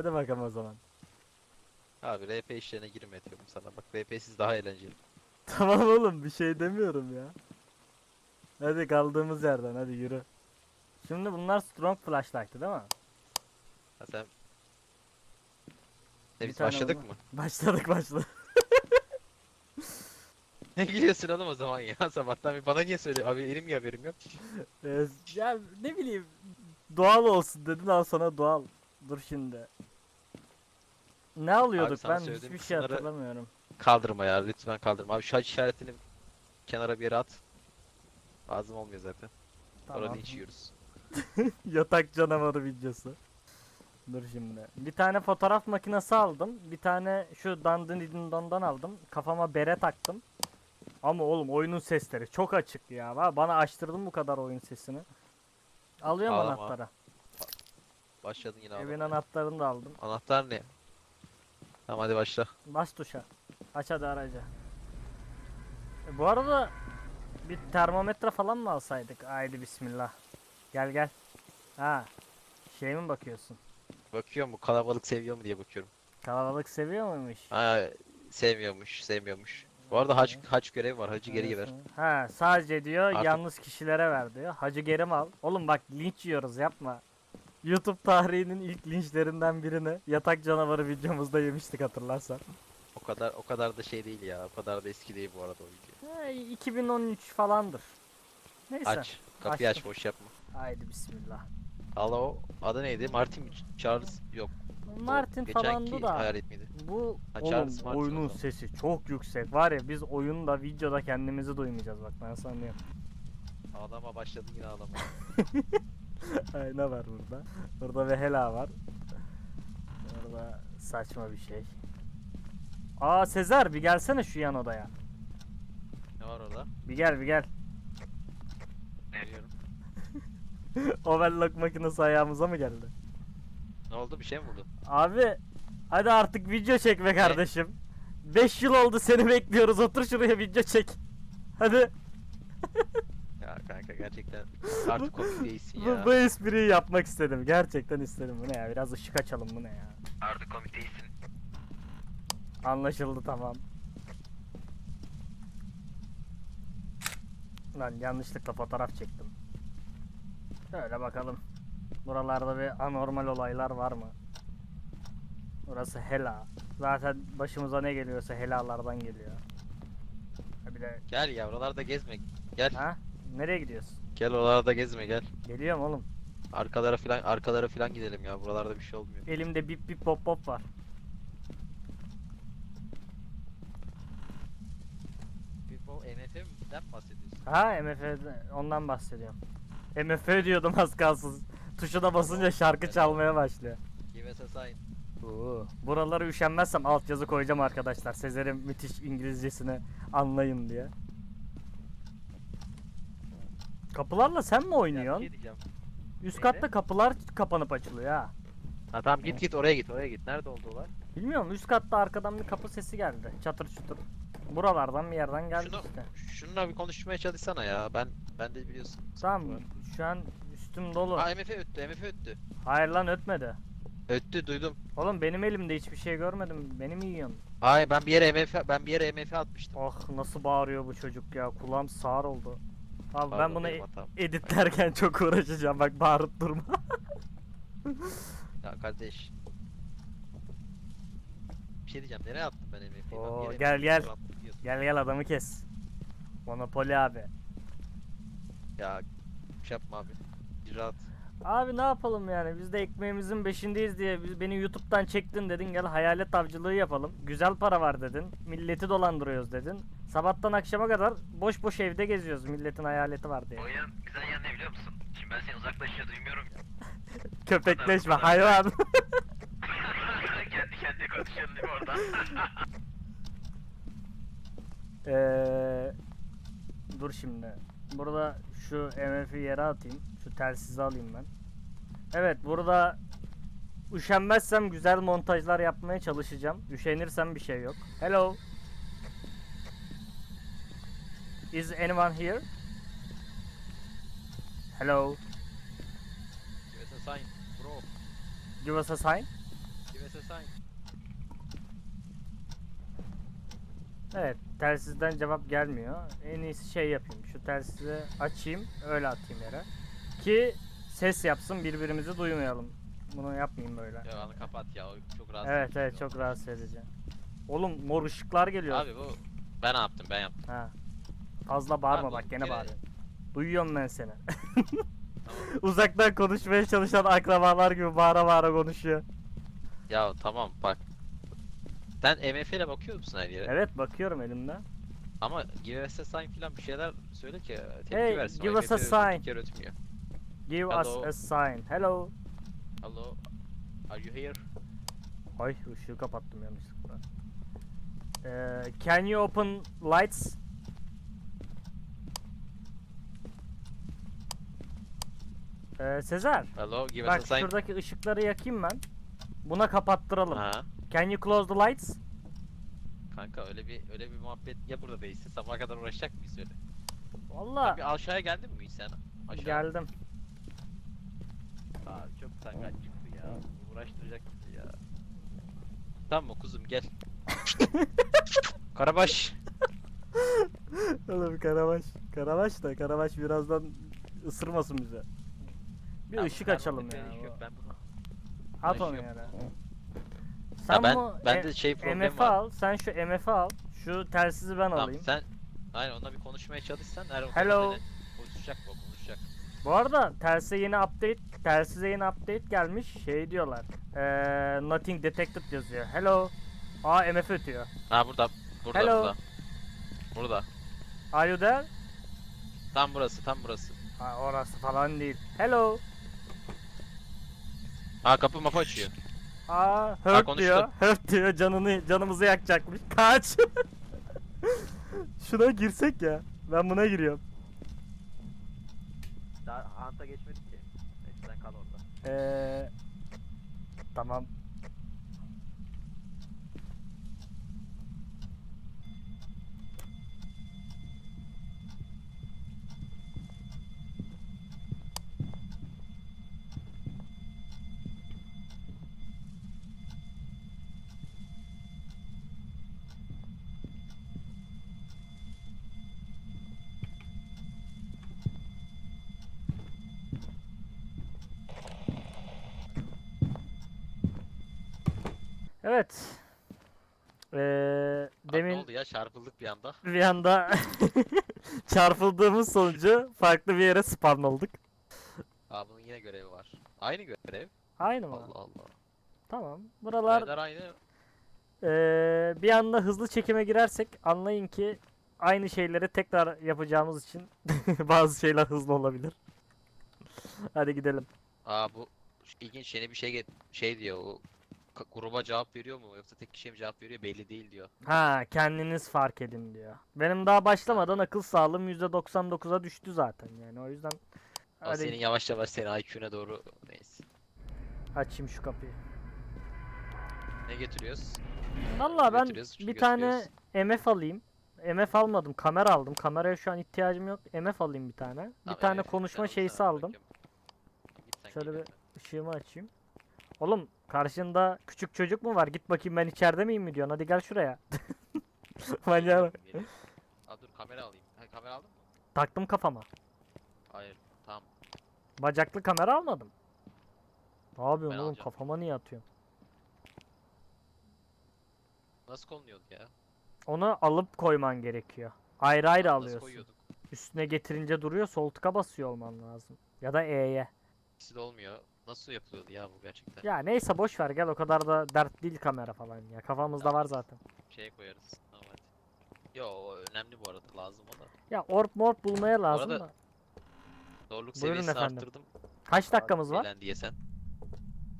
Hadi bakalım o zaman. Abi RP işlerine girme diyorum sana. Bak RP'siz daha eğlenceli. Tamam oğlum bir şey demiyorum ya. Hadi kaldığımız yerden hadi yürü. Şimdi bunlar strong flashlight'tı değil mi? Ha sen... E biz tane başladık mı? Başladık başladık. Ne gülüyorsun oğlum o zaman ya sabahtan bir bana niye söylüyor? Abi elim ya haberim yok. Ee, ya ne bileyim doğal olsun dedin al sana doğal. Dur şimdi. Ne alıyorduk sana ben söylediğim hiçbir şey kısımları- hatırlamıyorum. Kaldırma ya lütfen kaldırma. Abi şu haç işaretini kenara bir yere at. Lazım olmuyor zaten. Tamam. Orada linç yiyoruz. Yatak canavarı videosu. Dur şimdi. Bir tane fotoğraf makinesi aldım. Bir tane şu Dandinidin'den aldım. Kafama bere taktım. Ama oğlum oyunun sesleri çok açık ya. Va- Bana açtırdın bu kadar oyun sesini. Alıyorum Ağlama. anahtarı. Başladın yine Evin anahtarını da aldım. Anahtar ne? Tamam hadi başla. Bas tuşa. Aç hadi aracı. E, bu arada bir termometre falan mı alsaydık? Haydi bismillah. Gel gel. Ha. Şey mi bakıyorsun? Bakıyorum bu kalabalık seviyor mu diye bakıyorum. Kalabalık seviyor muymuş? Ha sevmiyormuş, sevmiyormuş. Bu arada haç haç görevi var. Hacı geri ver. Ha sadece diyor Artık- yalnız kişilere ver diyor. Hacı geri mi al? Oğlum bak linç yiyoruz yapma. YouTube tarihinin ilk linçlerinden birini yatak canavarı videomuzda yemiştik hatırlarsan. O kadar o kadar da şey değil ya. O kadar da eski değil bu arada o video. Ha, 2013 falandır. Neyse. Aç. Kapıyı aç boş yapma. Haydi bismillah. Alo adı neydi? Martin mi? Charles yok. o Martin falandı geçenki da. hayalet miydi? Bu Ha, oğlum Charles Martin o oyunun sesi çok yüksek. Var ya biz oyunda videoda kendimizi duymayacağız bak ben diyeyim. Ağlama başladın yine ağlama. Ayna var burada. Burada ve hela var. Burada saçma bir şey. Aa Sezer bir gelsene şu yan odaya. ne var orada? Bir gel bir gel. Geliyorum. Overlock makinesi ayağımıza mı geldi? Ne oldu? Bir şey mi vurdu? Abi hadi artık video çekme kardeşim. 5 yıl oldu seni bekliyoruz. Otur şuraya video çek. Hadi Ya kanka gerçekten artık komik değilsin bu, ya. bu espriyi yapmak istedim. Gerçekten istedim. Bu ne ya? Biraz ışık açalım bu ne ya? Artık komik değilsin. Anlaşıldı tamam. Lan yanlışlıkla fotoğraf çektim. Şöyle bakalım. Buralarda bir anormal olaylar var mı? Burası Hela. Zaten başımıza ne geliyorsa Helalardan geliyor. Ha bir de Gel ya oralarda gezme. Gel. ha? Nereye gidiyorsun? Gel oralarda gezme gel. Geliyorum oğlum. Arkalara filan arkalara filan gidelim ya. Buralarda bir şey olmuyor. Elimde bip bip pop pop var. Bu MF'den mi bahsediyorsun? Ha MF'de ondan bahsediyorum. MF diyordum az kalsın. Tuşuna basınca şarkı çalmaya başlıyor. Give us a sign. Oo. Buraları üşenmezsem altyazı koyacağım arkadaşlar. Sezer'in müthiş İngilizcesini anlayın diye. Kapılarla sen mi Ya, bir oynuyorsun? şey diyeceğim. Üst katta kapılar kapanıp açılıyor ha. Ha tamam git git oraya git oraya git. Nerede oldu olay? Bilmiyorum üst katta arkadan bir kapı sesi geldi. Çatır çutur. Buralardan bir yerden geldi Şunu, işte. şununla bir konuşmaya çalışsana ya. Ben ben de biliyorsun. Tamam şu an üstüm dolu. Ha MF öttü MF öttü. Hayır lan ötmedi. Öttü duydum. Oğlum benim elimde hiçbir şey görmedim. Beni mi yiyorsun? Hayır ben bir yere MF ben bir yere MF atmıştım. Ah nasıl bağırıyor bu çocuk ya. Kulağım sağır oldu. Abi ben Pardon, bunu benim hatam. editlerken çok uğraşacağım. Bak bağırıp durma. Ya kardeş. Bir şey diyeceğim. Nereye attım ben? Ben Oo, yere gel, gel. attım diyordum. gel gel adamı kes. Monopoly abi. Ya şey yapma abi. Bir rahat. Abi ne yapalım yani biz de ekmeğimizin beşindeyiz diye biz beni YouTube'dan çektin dedin gel hayalet avcılığı yapalım. Güzel para var dedin. Milleti dolandırıyoruz dedin. Sabahtan akşama kadar boş boş evde geziyoruz milletin hayaleti var diye. Oyunun güzel yanı ne biliyor musun? Şimdi ben seni uzaklaşınca duymuyorum ya. Köpekleşme hayvan. kendi kendine konuşuyorsun değil mi oradan? Eee dur şimdi. Burada şu MF'i yere atayım. Şu telsizi alayım ben. Evet burada üşenmezsem güzel montajlar yapmaya çalışacağım. Üşenirsem bir şey yok. Hello. Is anyone here? Hello. Give us a sign. Bro. Give us a sign. Give sign. Evet, telsizden cevap gelmiyor. En iyisi şey yapayım. Şu telsizi açayım, öyle atayım yere. Ki ses yapsın, birbirimizi duymayalım. Bunu yapmayayım böyle. Ya onu kapat ya. Çok rahatsız. Evet, edici evet o. çok rahatsız edici. Oğlum mor ışıklar geliyor. Abi bu ben yaptım ben yaptım. Ha. Fazla bağırma Abi, bak gene gene- bağırıyorsun. Duyuyorum ben seni. Uzaktan konuşmaya çalışan akrabalar gibi bağıra bağıra konuşuyor. Ya tamam bak. Sen MF ile bakıyor musun her yere? Evet bakıyorum elimde. Ama give us a sign falan bir şeyler söyle ki tepki Hey, versin. O give us a MF sign. bir kere ötmüyor. Give Hello. us a sign. Hello. Hello. Are you here? Ay ışığı kapattım yanlışlıkla. Ee, can you open lights? Ee, Sezer, Hello, give bak us a sign. şuradaki ışıkları yakayım ben. Buna kapattıralım. Ha. Can you close the lights? Kanka öyle bir öyle bir muhabbet ya burada değilse sabaha kadar uğraşacak mıyız öyle? Valla Bir aşağıya geldin mi hiç sen? Aşağı. geldim. Abi çok utangaç çıktı ya. Uğraştıracak bizi ya. Tamam mı kuzum gel. Karabaş. Oğlum Karabaş. Karabaş da Karabaş birazdan ısırmasın bize. Bir ışık açalım ya. iş yok, Ben bunu... At onu yere. Ya ben bu ben e- de şey problemi MF'i var. al. Sen şu MF'i al. Şu telsizi ben Tamam alayım. sen Aynen onunla bir konuşmaya çalışsan her Hello. konuşacak bu konuşacak. Bu arada telsize yeni update, telsize yeni update gelmiş. Şey diyorlar. Eee nothing detected yazıyor. Hello. Aa MF ötüyor. Ha burada burada Hello. burada. Burada. Are you there? Tam burası tam burası. Ha, orası falan değil. Hello. Ha kapı mapı açıyor. Aa hurt konuştu. diyor. Hurt diyor. Canını canımızı yakacakmış. Kaç. Şuna girsek ya. Ben buna giriyorum. Daha anta geçmedik ki. Neyse sen kal orada. Eee tamam. Evet. Eee Demin... Ne demin oldu ya çarpıldık bir anda. bir anda çarpıldığımız sonucu farklı bir yere spawn olduk. Aa bunun yine görevi var. Aynı görev. Aynı mı? Allah Allah. Tamam. Buralar Görevler aynı. eee, bir anda hızlı çekime girersek anlayın ki aynı şeyleri tekrar yapacağımız için bazı şeyler hızlı olabilir. Hadi gidelim. Aa bu ilginç yeni bir şey şey diyor o gruba cevap veriyor mu yoksa tek kişiye mi cevap veriyor belli değil diyor. Ha kendiniz fark edin diyor. Benim daha başlamadan akıl sağlığım %99'a düştü zaten yani o yüzden O hadi senin yavaş yavaş senin IQ'ne doğru neyse. açayım şu kapıyı. Ne getiriyoruz? Vallahi ben Götürüyoruz, bir tane. MF alayım. MF almadım, kamera aldım. Kameraya şu an ihtiyacım yok. MF alayım bir tane. Bir Tamam, tane evet, konuşma ben şeysi sana aldım. bırakıyorum. Git sen Şöyle geliyorum Işığımı açayım. Oğlum karşında küçük çocuk mu var? Git bakayım ben içeride miyim mi diyorsun? Hadi gel şuraya. geliyorum. Aa dur kamera alayım. Ha, kamera aldın mı? Taktım kafama. Hayır. Tamam. Bacaklı kamera almadım. Ne yapıyorsun Ben oğlum? alacağım. Kafama niye atıyorsun? Nasıl konuluyordu ya? Onu alıp koyman gerekiyor. Ayrı ayrı Nasıl alıyorsun. koyuyorduk? Üstüne getirince duruyor. Sol tıka basıyor olman lazım. Ya da E'ye. İkisi de olmuyor. Nasıl yapılıyordu ya bu gerçekten? Ya neyse boş ver gel o kadar da dert değil kamera falan ya. Kafamızda Tamam. var zaten. Şey koyarız. Tamam hadi. Yo o önemli bu arada lazım o da. Ya orp morp bulmaya lazım arada- da. Zorluk Buyurun seviyesini efendim. arttırdım. Kaç dakikamız var? Eğlen diye sen.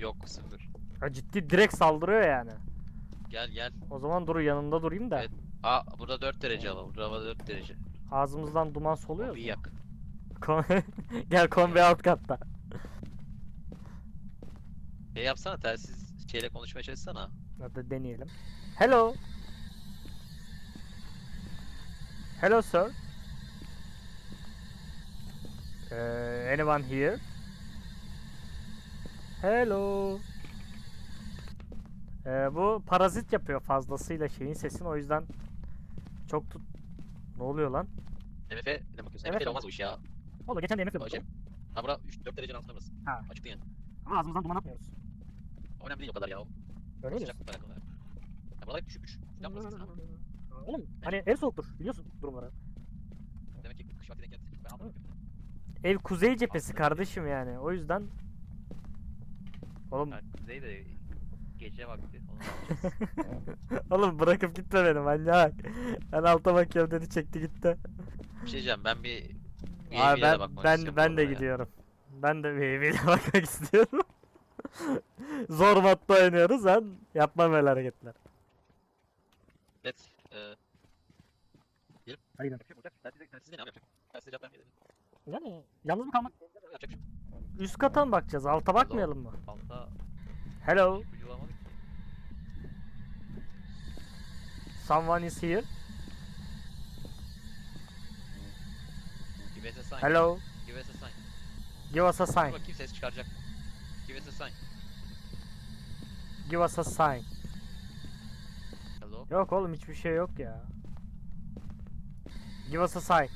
Yok sıfır. Ya ciddi direkt saldırıyor yani. Gel gel. O zaman dur yanında durayım da. Evet. Aa burada 4 derece hava. Burada hava 4 derece. Ağzımızdan duman soluyor. Kombiyi yak. Kom- gel kombi alt katta. Şey yapsana telsiz şeyle konuşmaya çalışsana. Hadi deneyelim. Hello. Hello sir. Uh, anyone here? Hello. Ee, bu parazit yapıyor fazlasıyla şeyin sesini o yüzden çok tut... Ne oluyor lan? MF ne bakıyorsun? Evet, MF olmaz bu iş ya. Oğlum geçen de yemek Hocam. Ha bura 3-4 derecenin altında burası. Ha. Açıktı yani. Ama ağzımızdan duman atmıyoruz. Önemli değil o kadar ya. Öyle mi? sıcaklıkla alakalı. Ya buralar hep düşükmüş. Sıcak burası sıcak. Oğlum hani ev soğuktur biliyorsun durumları. Demek ki kış vakti denk geldi. Ben anlamadım. Ev kuzey cephesi kardeşim yani o yüzden. Oğlum Ha, Kuzey de gece vakti. Onu ne yapacağız? oğlum bırakıp gitme beni manyak. Ben alta bakıyorum dedi çekti gitti. Bir şey diyeceğim ben bir Abi de ben ben ben de gidiyorum. Ben de BB'yle bakmak istiyorum. Zor modda oynuyoruz ben yapmam öyle hareketler. Evet. Eee Hadi gidelim. yapacak olacak. Telsize telsize ne yapacak? Telsize cevap vermeyelim. Yani yalnız mı kalmak? Yapacak bir şey. yok. Üst kata mı bakacağız? Alta bakmayalım mı? Altta Hello, ipucu bulamadık ki. someone is here. Give us a sign. Hello, Give us a sign. give us a Dur sign. bakayım ses çıkaracak. Give us a sign. Give us a sign. Hello. Yok oğlum hiçbir şey yok ya. Give us a sign.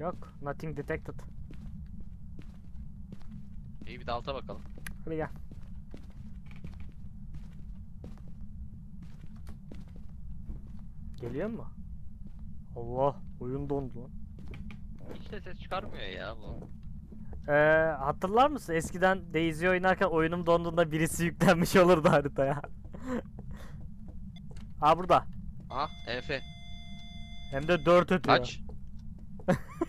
Yok, nothing detected. İyi bir de alta bakalım. Hadi gel. Geliyor mu? Allah, oyun dondu lan. Hiç de ses çıkarmıyor ya bu. Ee, hatırlar mısın? Eskiden Daisy oynarken oyunum donduğunda birisi yüklenmiş olurdu haritaya. ha burada. Aha Efe. Hem de 4 ötüyor. Kaç.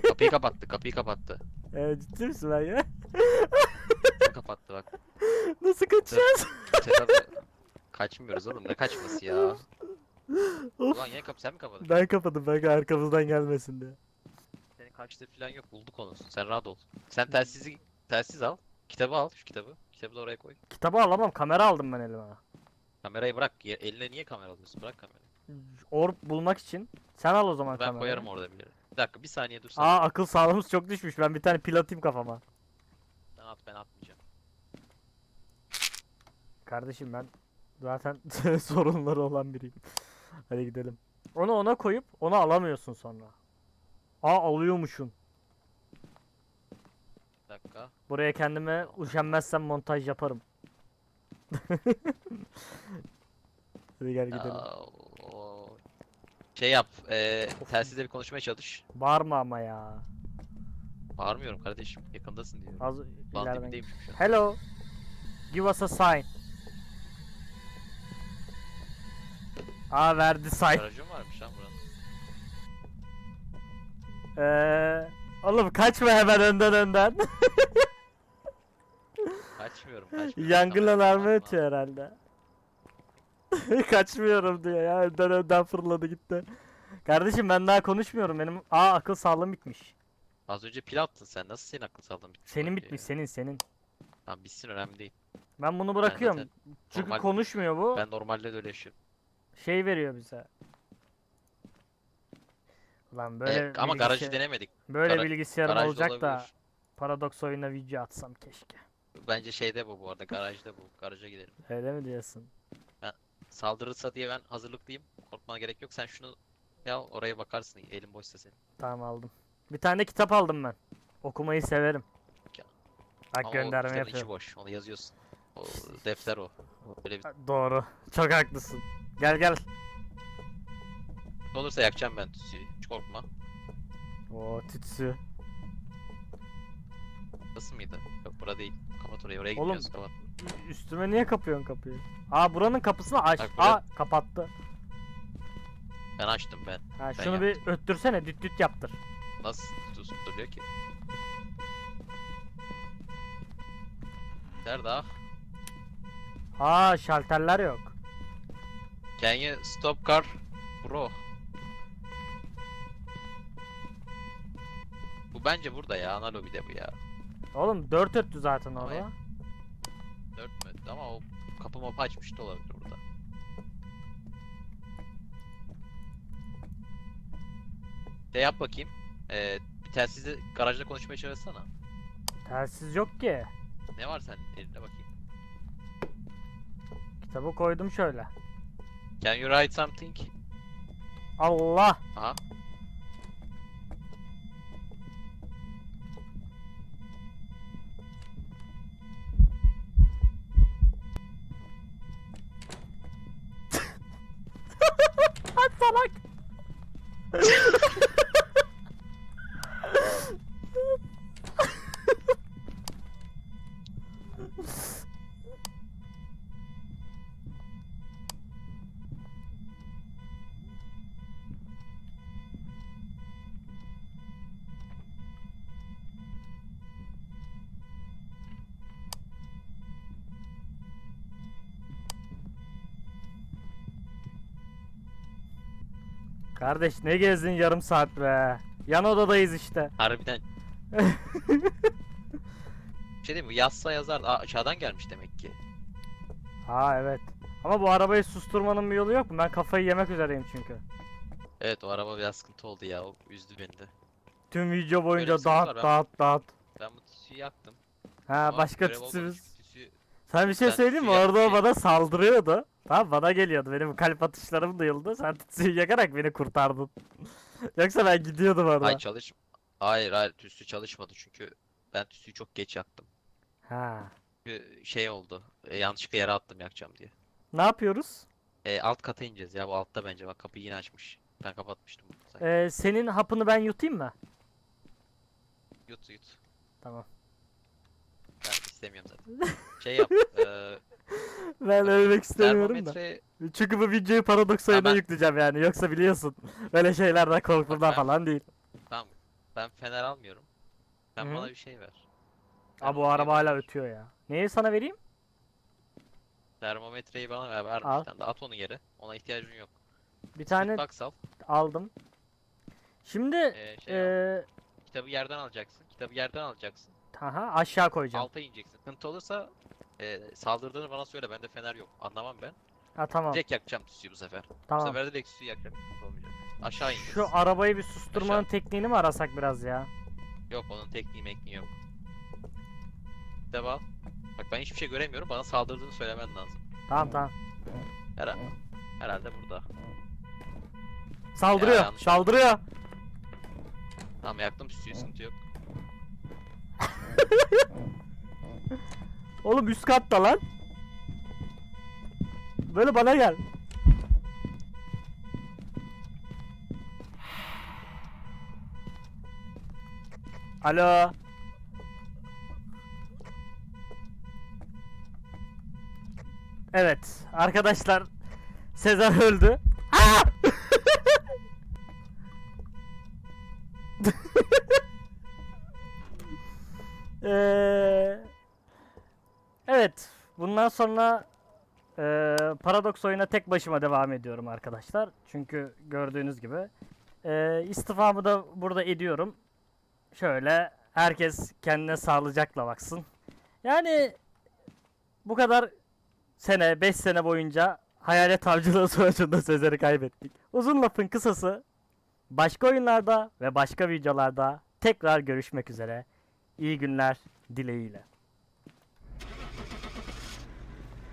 kapıyı kapattı kapıyı kapattı. Ee, ciddi misin lan ya? kapattı bak. Nasıl kaçacağız? Kaçmıyoruz oğlum ne kaçması ya. Ulan yine kapı sen mi kapadın? Ben kapadım belki arkamızdan gelmesin diye. Kaçtı falan yok bulduk onu. Sen rahat ol. Sen telsizi telsiz al. Kitabı al şu kitabı. Kitabı da oraya koy. Kitabı alamam kamera aldım ben elime. Kamerayı bırak. Ye- Eline niye kamera alıyorsun? Bırak kamerayı. Orb bulmak için. Sen al o zaman Ben kamerayı. koyarım orada bir yere. Bir dakika bir saniye dursana. Aa akıl sağlığımız çok düşmüş. Ben bir tane pil atayım kafama. Ben at ben atmayacağım. Kardeşim ben zaten sorunları olan biriyim. Hadi gidelim. Onu ona koyup onu alamıyorsun sonra. Aa alıyormuşsun. Bir dakika. Buraya kendime üşenmezsem montaj yaparım. Hadi gel gidelim. O... Şey yap. eee telsizle bir konuşmaya çalış. Bağırma ama ya. Bağırmıyorum kardeşim. Yakındasın diyor. Az Lan ileriden. dibindeyim şu an. Hello. Give us a sign. Aa verdi sign. Garajım varmış lan buranın. Eee oğlum kaçma hemen önden önden. Kaçmıyorum kaçmıyorum. Yangın Tamam, alarmı tamam, ötüyor herhalde. Kaçmıyorum diyor ya önden önden fırladı gitti. Kardeşim ben daha konuşmuyorum benim. Aa akıl sağlığım bitmiş. Az önce pil attın sen. Nasıl senin akıl sağlığın bitti? Senin bak bitmiş ya? senin senin. Tamam bitsin önemli değil. Ben bunu bırakıyorum. zaten Çünkü normal- konuşmuyor bu. Ben normalde de öyle yaşıyorum. Şey veriyor bize. Ulan böyle Evet, ama garajı bilgisayar- denemedik. Böyle Gara- bilgisayarım Garajda olacak da olabilir. Paradox oyuna video atsam keşke. Bence şeyde bu bu arada garajda bu. Garaja gidelim. Öyle mi diyorsun? Saldırırsa diye ben hazırlıklıyım. Korkmana gerek yok. Sen şunu ya oraya bakarsın. Elin boşsa senin. Tamam aldım. Bir tane kitap aldım ben. Okumayı severim. Ya. Bak Ama o gönderme kitabın içi yapıyorum. boş. Onu yazıyorsun. O defter o. Böyle bir Doğru. Çok haklısın. Gel gel. Olursa yakacağım ben tütsüyü. Hiç korkma. Oo tütsü. Nasıl mıydı? Yok bura değil. Kapat orayı. Oraya Oğlum, gitmiyoruz. Kapat. Ü- Üstüme niye kapıyorsun kapıyı? Aa buranın kapısını aç. Bak buraya- Aa kapattı. Ben açtım ben. Ha şunu bir öttürsene düt düt yaptır. Nasıl tutuluyor ki? Nerede ah? Aa şalterler yok. Can you stop car bro? Bu bence burada ya ana lobide bu ya. Oğlum dört öttü zaten Ama orada. ya- Dört mü? Ama o kapı mapı açmış da olabilir burada. De yap bakayım. Ee, bir telsizle garajda konuşmaya çalışsana. Telsiz yok ki. Ne var senin elinde bakayım. Kitabı koydum şöyle. Can you write something? Allah. Aha. Kardeş ne gezdin yarım saat be. Yan odadayız işte. Harbiden. Bir şey diyeyim mi? Yazsa yazar. Aa, aşağıdan gelmiş demek ki. Ha evet. Ama bu arabayı susturmanın bir yolu yok mu? Ben kafayı yemek üzereyim çünkü. Evet o araba biraz sıkıntı oldu ya. O üzdü beni de. Tüm video boyunca dağıt dağıt dağıt. Ben bu tüsüyü yaktım. Ha Ama başka görev tütsümüz. tüsü- Sen bir şey Ben söyleyeyim mi? Orada o yakmayayım. bana saldırıyordu. Tamam bana geliyordu. Benim kalp atışlarım duyuldu. Sen tütsüyü yakarak beni kurtardın. Yoksa ben gidiyordum orada. Hayır çalış. Hayır hayır tüsü çalışmadı çünkü ben tüsüyü çok geç yaktım. Ha. Çünkü şey oldu. E, yanlışlıkla yere attım yakacağım diye. Ne yapıyoruz? E, alt kata ineceğiz ya bu altta bence bak kapıyı yine açmış. Ben kapatmıştım. Sanki. Ee, senin hapını ben yutayım mı? Yut yut. Tamam. Ben istemiyorum zaten. Şey yap. e, Ben ölmek istemiyorum da. termometre Çünkü bu videoyu paradoks oyuna ben- yükleyeceğim yani. Yoksa biliyorsun. Böyle şeylerden korkumdan ben- falan değil. tamam. Ben fener almıyorum. Sen bana bir şey ver. Aa bu araba hala ötüyor ya. Neyi sana vereyim? Termometreyi bana ver. Ver Al. bir tane de at onu yere. Ona ihtiyacın yok. Bir tane Box al. aldım. Şimdi E, şey al. eee Kitabı yerden alacaksın. Kitabı yerden alacaksın. aha, aşağı koyacağım. Alta ineceksin. Sıkıntı olursa e, saldırdığını bana söyle. Bende fener yok. Anlamam ben. Ha tamam. Direkt yakacağım tüsüyü bu sefer. Bu Tamam. sefer de direkt tüsüyü yakacağım. Olmayacak. Aşağı ineceğiz. Şu arabayı bir susturmanın Aşağı. tekniğini mi arasak biraz ya? Yok onun tekniği mekniği yok. Al. Bak ben hiçbir şey göremiyorum. Bana saldırdığını söylemen lazım. Tamam tamam. Herhalde, herhalde burada. Saldırıyor. yanlış saldırıyor. Tamam yaktım tüsüyü sıkıntı yok. Oğlum üst katta lan. Böyle bana gel. Alo. Evet arkadaşlar Sezar öldü. Aa! Evet, bundan sonra eee Paradox oyuna tek başıma devam ediyorum arkadaşlar. Çünkü gördüğünüz gibi eee istifamı da burada ediyorum. Şöyle herkes kendine sağlıcakla baksın. Yani bu kadar sene, 5 sene boyunca hayalet avcılığı sonucunda Sezer'i kaybettik. Uzun lafın kısası başka oyunlarda ve başka videolarda tekrar görüşmek üzere. İyi günler dileğiyle.